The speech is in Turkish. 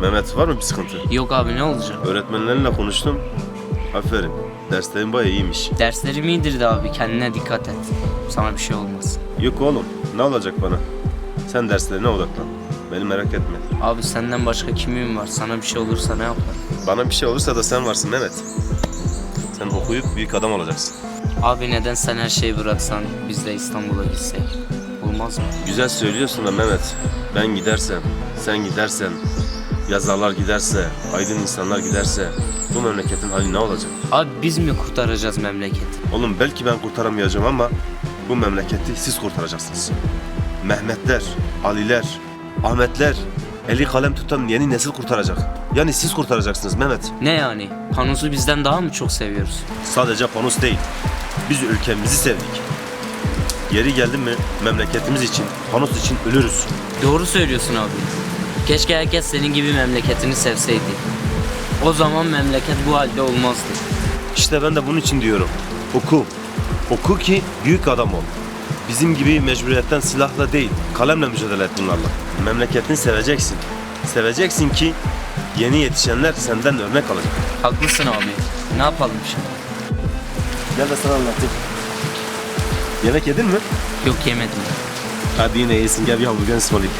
Mehmet var mı bir sıkıntı? Yok abi ne olacak? Öğretmenlerinle konuştum. Aferin. Derslerin bayağı iyiymiş. Derslerim iyidir de abi kendine dikkat et. Sana bir şey olmaz. Yok oğlum ne olacak bana? Sen derslerine odaklan. Beni merak etme. Abi senden başka kimim var? Sana bir şey olursa ne yaparım? Bana bir şey olursa da sen varsın Mehmet. Sen okuyup büyük adam olacaksın. Abi neden sen her şeyi bıraksan biz de İstanbul'a gitsek? Olmaz mı? Güzel söylüyorsun da Mehmet. Ben gidersem, sen gidersen, yazarlar giderse, aydın insanlar giderse bu memleketin hali ne olacak? Abi biz mi kurtaracağız memleketi? Oğlum belki ben kurtaramayacağım ama bu memleketi siz kurtaracaksınız. Mehmetler, Aliler, Ahmetler, eli kalem tutan yeni nesil kurtaracak. Yani siz kurtaracaksınız Mehmet. Ne yani? Panos'u bizden daha mı çok seviyoruz? Sadece Panos değil. Biz ülkemizi sevdik. Yeri geldi mi memleketimiz için, Panos için ölürüz. Doğru söylüyorsun abi. Keşke herkes senin gibi memleketini sevseydi. O zaman memleket bu halde olmazdı. İşte ben de bunun için diyorum. Oku. Oku ki büyük adam ol. Bizim gibi mecburiyetten silahla değil, kalemle mücadele et bunlarla. Memleketini seveceksin. Seveceksin ki yeni yetişenler senden örnek alacak. Haklısın abi. Ne yapalım şimdi? Gel de sana anlatayım. Yemek yedin mi? Yok yemedim. Hadi yine iyisin. Gel bir hamburger ısmarlayayım.